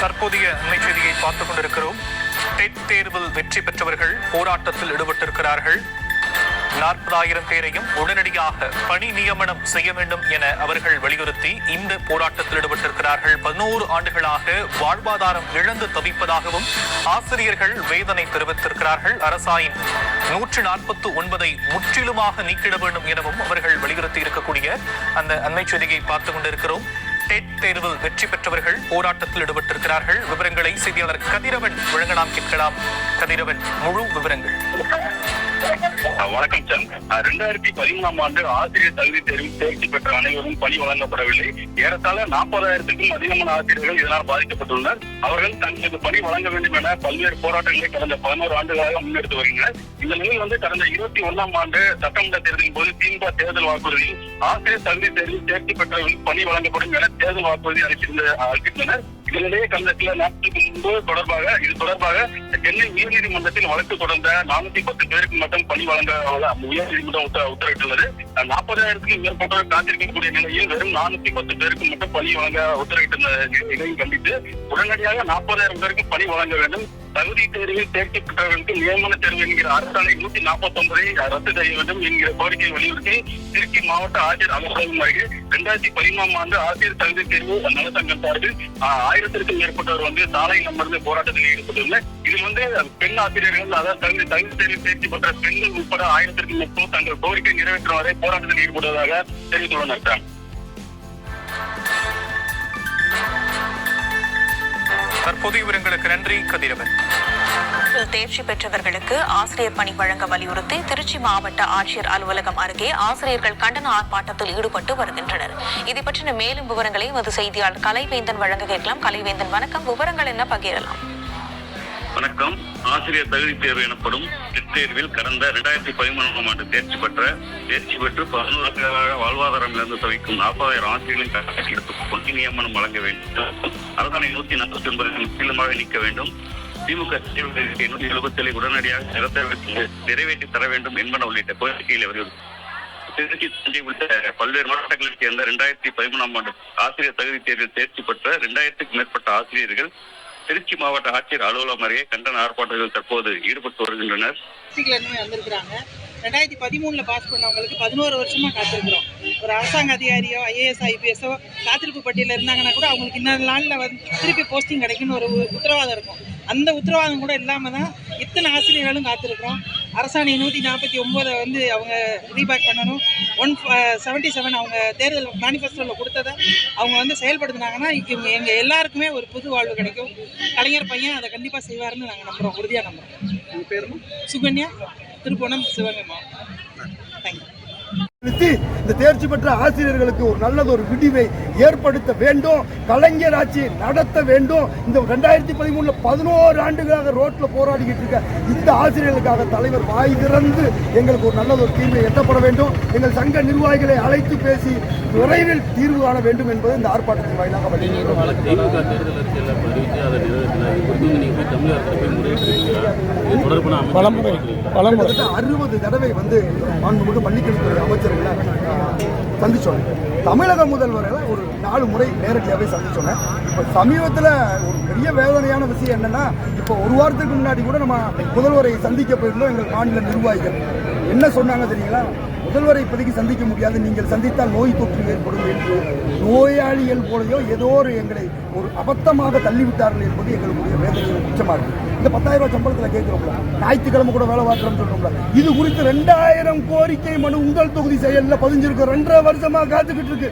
தற்போதைய அண்மை செய்தியை பார்த்துக் கொண்டிருக்கிறோம். டெட் தேர்வில் வெற்றி பெற்றவர்கள் போராட்டத்தில் ஈடுபட்டிருக்கிறார்கள். நாற்பதாயிரம் பேரையும் உடனடியாக பணி நியமனம் செய்ய வேண்டும் என அவர்கள் வலியுறுத்தி இந்த போராட்டத்தில் ஈடுபட்டிருக்கிறார்கள். பதினோரு ஆண்டுகளாக வாழ்வாதாரம் இழந்து தவிப்பதாகவும் ஆசிரியர்கள் வேதனை தெரிவித்திருக்கிறார்கள். அரசாயின் நூற்று நாற்பத்து ஒன்பதை முற்றிலுமாக நீக்கிட வேண்டும் எனவும் அவர்கள் வலியுறுத்தி இருக்கக்கூடிய அந்த அண்மை செய்தியை பார்த்துக் கொண்டிருக்கிறோம். டெட் தேர்வு வெற்றி பெற்றவர்கள் போராட்டத்தில் ஈடுபட்டிருக்கிறார்கள். விவரங்களை செய்தியாளர் கதிரவன் வழங்கலாம். கேட்கலாம். கதிரவன் முழு விவரங்கள். வணக்கம் சார். ரெண்டாயிரத்தி பதிமூணாம் ஆண்டு ஆசிரியர் தகுதி தேர்வில் தேர்ச்சி பெற்ற அனைவரும் பணி வழங்கப்படவில்லை. ஏறத்தாழ நாற்பதாயிரத்துக்கும் அதிகமான ஆசிரியர்கள் இதனால் பாதிக்கப்பட்டுள்ளனர். அவர்கள் தங்களுக்கு பணி வழங்க வேண்டும் என பல்வேறு போராட்டங்களை கடந்த பதினோரு ஆண்டுகளாக முன்னெடுத்து வருகின்றனர். இந்த நிலையில் வந்து கடந்த இருபத்தி ஒன்னாம் ஆண்டு சட்டமன்ற தேர்தலின் போது திமுக தேர்தல் வாக்குறுதியில் ஆசிரியர் தகுதி தேர்வில் தேர்ச்சி பெற்றவர்களுக்கு பணி வழங்கப்படும் என ഏത് വാക്കുകൾ അറിയിച്ചിരുന്ന ആൾക്കിട്ടാണ് இதனிடையே கடந்த சில நாட்களுக்கு முன்பு தொடர்பாக இது தொடர்பாக சென்னை உயர்நீதிமன்றத்தில் வழக்கு தொடர்ந்த நானூத்தி பத்து பேருக்கு மட்டும் பணி வழங்க உயர்நீதிமன்றம் உத்தரவிட்டுள்ளது. நாற்பதாயிரத்துக்கும் மேற்பட்டவர் காத்திருக்கக்கூடிய நிலையில் வெறும் நானூத்தி பத்து பேருக்கு மட்டும் பணி வழங்க உத்தரவிட்டிருந்த இதையும் கண்டித்து உடனடியாக நாற்பதாயிரம் பேருக்கு பணி வழங்க வேண்டும். தகுதி தேர்வில் தேர்ச்சி பெற்றவர்களுக்கு நியமன தேர்வு என்கிற அரசாணை நூத்தி நாற்பத்தி ஒன்பதை ரத்து செய்ய வேண்டும் என்கிற கோரிக்கையை வலியுறுத்தி திருச்சி மாவட்ட ஆட்சியர் அலுவலகம் அருகே இரண்டாயிரத்தி பதிமூணாம் ஆண்டு ஆசிரியர் தகுதி தேர்வு நலசங்கம் சார்பில் ஆயிரத்திற்கும் மேற்பட்டவர் வந்து சாலையில் அமர்ந்து போராட்டத்தில் ஈடுபட்டுள்ளனர் இதில் வந்து பெண் ஆசிரியர்கள் அதாவது தகுதி தகுதி தேர்ச்சி பெற்ற பெண்கள் உட்பட ஆயிரத்திற்கும் மேற்பட்டோர் தங்கள் கோரிக்கை நிறைவேற்றும் வரை போராட்டத்தில் ஈடுபடுவதாக தெரிவித்துள்ளனர் தற்போதைய விவரங்களுக்கு நன்றி கதிரவன். தேர்ச்சி பெற்றவர்களுக்கு ஆசிரியர் பணி வழங்க வலியுறுத்தி திருச்சி மாவட்ட ஆட்சியர் அலுவலகம் அருகே ஆசிரியர்கள் கண்டன ஆர்ப்பாட்டத்தில் ஈடுபட்டு வருகின்றனர். இதை பற்றின மேலும் விவரங்களை எமது செய்தியாளர் கலைவேந்தன் வழங்க கேட்கலாம் கலைவேந்தன் வணக்கம். விவரங்கள் என்ன? பகிரலாம். வணக்கம். ஆசிரியர் தகுதி தேர்வு எனப்படும் டெட் தேர்வில் கடந்த இரண்டாயிரத்தி பதிமூணாம் ஆண்டு தேர்ச்சி பெற்ற தேர்ச்சி பெற்று பதினோரு ஆண்டுகளாக வாழ்வாதாரம் இழந்து தவிக்கும் நாற்பதாயிரம் ஆசிரியர்களின் கணக்கெடுப்பு பொட்டி நியமனம் வழங்க வேண்டும். அரசாணை நூத்தி நாற்பத்தி ஒன்பது முற்றிலுமாக நீக்க வேண்டும். திமுக நூத்தி எழுபத்தி ஏழை உடனடியாக நிறத்தேர்வுக்கு நிறைவேற்றி தர வேண்டும் என்பன உள்ளிட்ட கோரிக்கைகளை வலியுறுத்தி. திருச்சி தஞ்சை உள்ளிட்ட பல்வேறு மாவட்டங்களைச் சேர்ந்த இரண்டாயிரத்தி பதிமூணாம் ஆண்டு ஆசிரியர் தகுதி தேர்வில் தேர்ச்சி பெற்ற இரண்டாயிரத்துக்கும் மேற்பட்ட ஆசிரியர்கள் திருச்சி மாவட்ட ஆட்சியர் அலுவலகம் அருகே கண்டன ஆர்ப்பாட்டத்தில் தற்போது ஈடுபட்டு வருகின்றனர். வந்திருக்கிறாங்க. ரெண்டாயிரத்தி பதிமூணுல பாஸ் பண்ணவங்களுக்கு பதினோரு வருஷமா காத்திருக்கிறோம். ஒரு அரசாங்க அதிகாரியோ ஐஏஎஸ் ஐபிஎஸ்ஓ காத்திருப்பு பட்டியல இருந்தாங்கன்னா கூட அவங்களுக்கு இன்னொரு நாளில் வந்து திருப்பி போஸ்டிங் கிடைக்குன்னு ஒரு உத்தரவாதம் இருக்கும். அந்த உத்தரவாதம் கூட இல்லாம தான் இத்தனை ஆசிரியர்களும் காத்திருக்கிறோம். அரசாணை நூற்றி நாற்பத்தி ஒம்போதை வந்து அவங்க ரீபேக் பண்ணணும். ஒன் செவன்ட்டி செவன் அவங்க தேர்தல் மேனிஃபெஸ்டோவில் கொடுத்ததை அவங்க வந்து செயல்படுத்தினாங்கன்னா இவங்க எங்கள் எல்லாருக்குமே ஒரு புது வாழ்வு கிடைக்கும். கலைஞர் பையன் அதை கண்டிப்பாக செய்வாருன்னு நாங்கள் நம்புகிறோம் உறுதியாக நம்புகிறோம் சுகன்யா திருப்போணம் சிவகங்கை மாவட்டம். தேங்க்யூ இந்த தேர்ச்சி பெற்ற ஆசிரியர்களுக்கு ஒரு நல்லது ஒரு விடிவை ஏற்படுத்த வேண்டும். கலைஞர் ஆட்சி நடத்த வேண்டும். இந்த ரெண்டாயிரத்தி பதிமூணுல பதினோரு ஆண்டுகளாக ரோட்ல போராடிக்கிட்டு இருக்க இந்த ஆசிரியர்களுக்காக தலைவர் வாய் திறந்து எங்களுக்கு ஒரு நல்லது ஒரு தீர்வை எட்டப்பட வேண்டும். எங்கள் சங்க நிர்வாகிகளை அழைத்து பேசி விரைவில் தீர்வு காண வேண்டும் என்பது இந்த ஆர்ப்பாட்டத்தின் வாயிலாக வலியுறுத்துகிறோம். திமுக தேர்தல் வந்து கிட்டத்தட்ட அறுபது தடவை வந்து மாண்புமிகு பள்ளிக்கல்வித்துறை அமைச்சர்களை சந்திச்சோம். தமிழக முதல்வர்களை ஒரு நாலு முறை நேரடியாகவே சந்திச்சோங்க. இப்போ சமீபத்தில் ஒரு பெரிய வேதனையான விஷயம் என்னன்னா இப்போ ஒரு வாரத்துக்கு முன்னாடி கூட நம்ம முதல்வரை சந்திக்க போயிருந்தோம் எங்கள் மாநில நிர்வாகிகள். என்ன சொன்னாங்க தெரியுங்களா? முதல்வரை இப்போதைக்கு சந்திக்க முடியாது. நீங்கள் சந்தித்தால் நோய் தொற்று ஏற்படும் என்று நோயாளிகள் போலையோ ஏதோ ஒரு எங்களை ஒரு அபத்தமாக தள்ளிவிட்டார்கள் என்பது எங்களுடைய வேதனையின் உச்சமாக இந்த பத்தாயிரம் ரூபாய் சம்பளத்தில் கேட்குறோம்ல ஞாயிற்றுக்கிழமை கூட வேலை பார்க்குறோம்னு சொல்றோம்ல இது குறித்து ரெண்டாயிரம் கோரிக்கை மனு உங்கள் தொகுதி செயலில் பதிஞ்சிருக்கோம் ரெண்டரை வருஷமாக காத்துக்கிட்டு இருக்கு.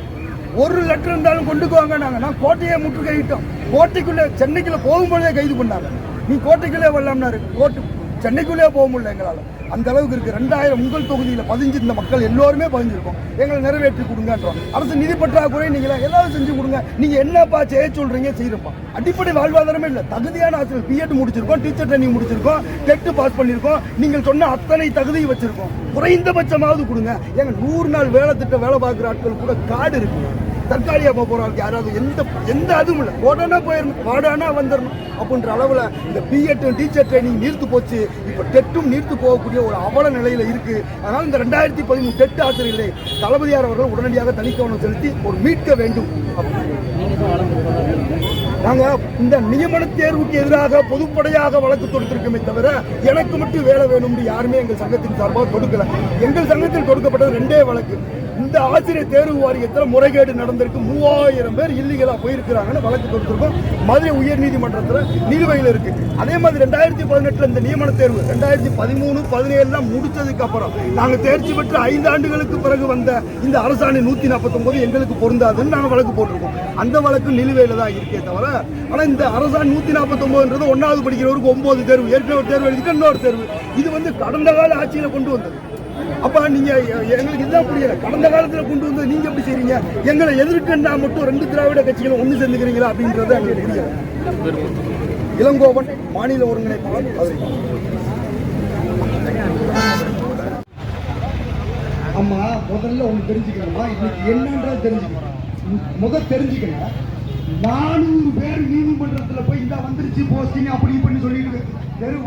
ஒரு லெட்டர் இருந்தாலும் கொண்டுக்குவாங்க நாங்கள் நான் கோட்டையை முற்றுகையிட்டோம். கோட்டைக்குள்ளே சென்னைக்குள்ளே போகும்பொழுதே கைது பண்ணாங்க. நீ கோட்டைக்குள்ளே வரலாம்னாரு. கோட்டு சென்னைக்குள்ளே போக முடியல எங்களால். அந்த அளவுக்கு இருக்குது ரெண்டாயிரம் உங்கள் தொகுதியில் பதிஞ்சிருந்த மக்கள் எல்லோருமே பதிஞ்சிருக்கோம். எங்களை நிறைவேற்றி கொடுங்கன்றோம். அரசு நிதி பற்றாக்குறை நீங்களா எல்லாரும் செஞ்சு கொடுங்க. நீங்கள் என்னப்பா செய்ய சொல்கிறீங்க செய்கிறப்பா அடிப்படை வாழ்வாதாரமே இல்லை. தகுதியான ஆசிரியர் பிஎட் முடிச்சிருக்கோம். டீச்சர் ட்ரைனிங் முடிச்சிருக்கோம். டெட்டு பாஸ் பண்ணியிருக்கோம் நீங்கள் சொன்ன அத்தனை தகுதி வச்சிருக்கோம். குறைந்தபட்சமாவது கொடுங்க. எங்கள் நூறு நாள் வேலை திட்ட வேலை பார்க்குற ஆட்கள் கூட காடு இருக்குங்க தற்காலிகா போக போறாங்க யாராவது எந்த எந்த அதுவும் இல்லை. உடனே போயிடணும் உடனே வந்துடணும் அப்படின்ற அளவில் இந்த பிஎட்டும் டீச்சர் ட்ரைனிங் நீர்த்து போச்சு. இப்போ டெட்டும் நீர்த்து போகக்கூடிய ஒரு அவல நிலையில இருக்கு. அதனால் இந்த ரெண்டாயிரத்தி பதிமூணு டெட் ஆசிரியர்களை தளபதியார் அவர்கள் உடனடியாக தனிக்கவனம் செலுத்தி ஒரு மீட்க வேண்டும். நாங்க இந்த நியமன தேர்வுக்கு எதிராக பொதுப்படையாக வழக்கு தொடுத்திருக்கோமே தவிர எனக்கு மட்டும் வேலை வேணும்னு யாருமே எங்கள் சங்கத்தின் சார்பாக தொடுக்கல எங்கள் சங்கத்தில் தொடுக்கப்பட்டது ரெண்டே வழக்கு. இந்த ஆசிரியர் தேர்வு வாரியத்தில் முறைகேடு நடந்திருக்கு. மூவாயிரம் பேர் இல்லீகலா போயிருக்கிறாங்கன்னு வழக்கு கொடுத்துருக்கோம் மதுரை உயர்நீதிமன்றத்தில் நிலுவையில் இருக்கு. அதே மாதிரி ரெண்டாயிரத்தி பதினெட்டுல இந்த நியமன தேர்வு ரெண்டாயிரத்தி பதிமூணு பதினேழுலாம் முடிச்சதுக்கு அப்புறம் நாங்கள் தேர்ச்சி பெற்று ஐந்து ஆண்டுகளுக்கு பிறகு வந்த இந்த அரசாணை நூத்தி நாற்பத்தொன்பது எங்களுக்கு பொருந்தாதுன்னு நாங்கள் வழக்கு போட்டிருக்கோம். அந்த வழக்கு நிலுவையில் தான் இருக்கே தவிர ஆனால் இந்த அரசாணை நூத்தி நாற்பத்தொன்பதுன்றது ஒன்றாவது படிக்கிறவருக்கு ஒன்பது தேர்வு ஏற்கனவே ஒரு தேர்வு எழுதிட்டு இன்னொரு தேர்வு. இது வந்து கடந்த கால ஆட்சியில் கொண்டு வந்தது. அப்போ நீங்க எங்களுக்கு இதுதான் புரியல. கடந்த காலத்துல கொண்டு வந்து நீங்க எப்படி செய்றீங்க? எங்களை எதிர்க்கண்டா மட்டும் ரெண்டு திராவிட கட்சிகளும் ஒன்று சேர்ந்துக்கிறீங்களா அப்படின்றது எங்களுக்கு புரியல. இளங்கோவன் மாநில ஒருங்கிணைப்பாளர் அம்மா முதல்ல ஒன்று தெரிஞ்சுக்கணுமா? இன்னைக்கு என்னன்றது தெரிஞ்சுக்கணும். முதல் தெரிஞ்சுக்கணும். நானூறு பேர் நீதிமன்றத்துல போய் இந்த வந்துருச்சு போஸ்டிங் அப்படி இப்படின்னு சொல்லிட்டு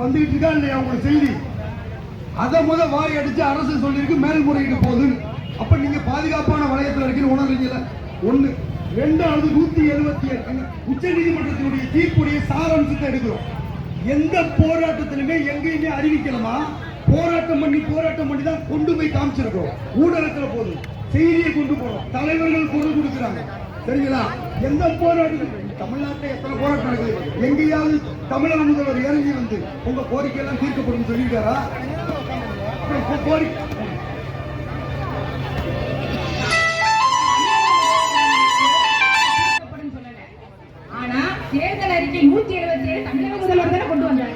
வந்துகிட்டு இருக்கா இல்லையா உங்களுக்கு செய்தி? அதை முத வாரி அடிச்சு அரசு சொல்லியிருக்கு மேல்முறையீடு போகுதுன்னு. அப்ப நீங்க பாதுகாப்பான வளையத்தில் இருக்கீங்க உணர்றீங்கல்ல? ஒண்ணு. ரெண்டாவது நூத்தி எழுபத்தி ஏழு. உச்ச நீதிமன்றத்தினுடைய தீர்ப்புடைய சாராம்சத்தை எடுக்கிறோம். எந்த போராட்டத்திலுமே எங்கேயுமே அறிவிக்கலாமா? போராட்டம் பண்ணி போராட்டம் பண்ணி தான் கொண்டு போய் காமிச்சிருக்கிறோம். ஊடகத்துல போதும் செய்தியை கொண்டு போறோம். தலைவர்கள் கொண்டு கொடுக்குறாங்க. சரிங்களா? எந்த போராட்டம் தமிழ்நாட்டில் எத்தனை போராட்டம் நடக்குது? எங்கேயாவது தமிழக முதல்வர் இறங்கி வந்து உங்க கோரிக்கை எல்லாம் தீர்க்கப்படும் சொல்லிட்டாரா கோரிக்கை அப்படின்னு ஆனா தேர்தல் அறிக்கை நூத்தி எழுபத்தி ஏழு தமிழக முதல்வர் தானே கொண்டு வந்தாரு.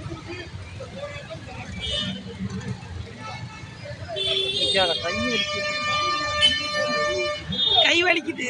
கை வலிக்குது. கை வலிக்குது.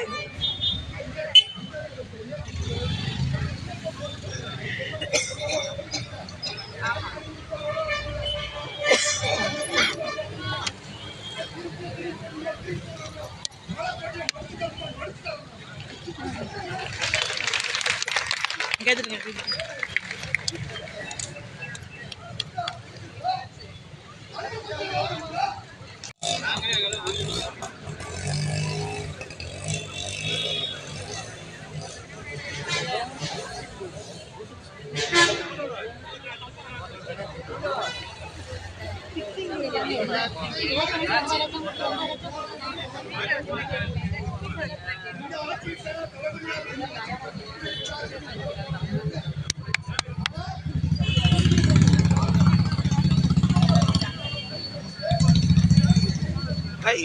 கை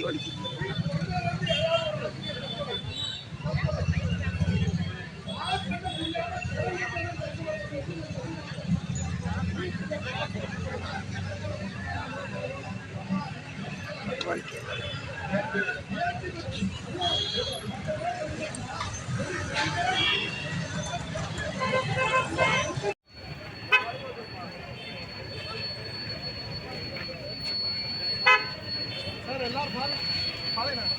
வலிக்குது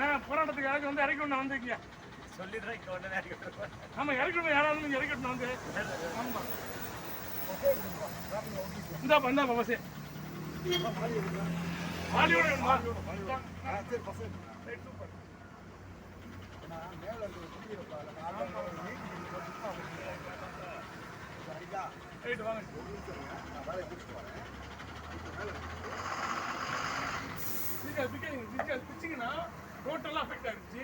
நான் போராட்டத்துக்கு யாருக்கு வந்து இறக்கி விடணும் வந்திருக்கீங்க ஆமா இறக்கி விடணும் யாராவது நீங்க இறக்கி விடணும் வந்து ஆமா இந்தாப்பா இந்தாப்பா பஸ் மாலியோட மாலியோட ரைட் வாங்க பிடிச்சிங்கன்னா டோட்டலாக அஃபெக்ட் ஆகிடுச்சு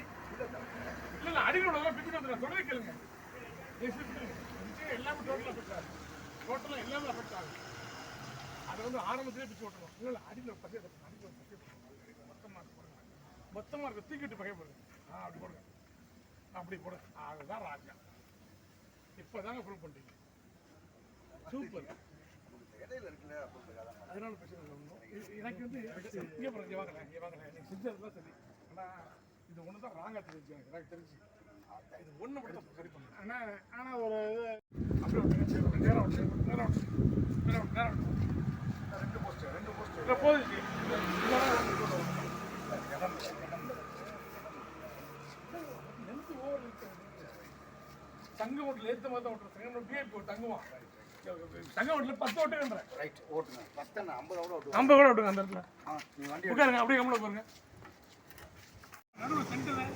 இல்லை இல்லை அடிக்கணும் பிடிச்சிட்டு வந்து சொல்றதை கேளுங்க. கேளுங்க. எல்லாமே டோட்டலாக அஃபெக்ட் ஆகுது. டோட்டலாக எல்லாமே அஃபெக்ட் ஆகுது. வந்து ஆரம்பத்திலே பிச்சு விட்டுரும் இல்லை இல்லை அடியில் பசங்க அடியில் பசங்க மொத்தமாக இருக்கு மொத்தமாக இருக்க. தூக்கிட்டு பகை ஆ அப்படி போடுங்க. அப்படி போடுங்க. அதுதான் ராஜா. இப்போ தாங்க ப்ரூவ் பண்ணுறீங்க சூப்பர் அதனால பிரச்சனை இல்லை எனக்கு வந்து இங்கே பாருங்க வாங்கலாம் வாங்கல இங்கே வாங்கல. சரி. ஆனால் இது ஒன்று தான் ராங்கா தெரிஞ்சு எனக்கு எனக்கு தெரிஞ்சு. இது ஒன்று மட்டும் சரி பண்ணு ஆனால் ஆனால் ஒரு இது. அப்படியே நேரம் நேரம் நேரம் நேரம் ரெண்டு போஸ்ட் ரெண்டு போஸ்ட் இல்லை போதுச்சு தங்க ஓட்டில் ஏற்ற மாதிரி தான் ஓட்டுறேன். ஓட்டு இப்போ தங்குவான். தங்க ஓட்டில் பத்து ஓட்டுன்றேன் ரைட் ஓட்டுங்க. நான் ஐம்பது ஓட்டுவேன் ஐம்பது கூட விட்டுங்க அந்த இடத்துல. உட்காருங்க அப்படியே கம்மல பாருங்க நடுவில் சென்டரில்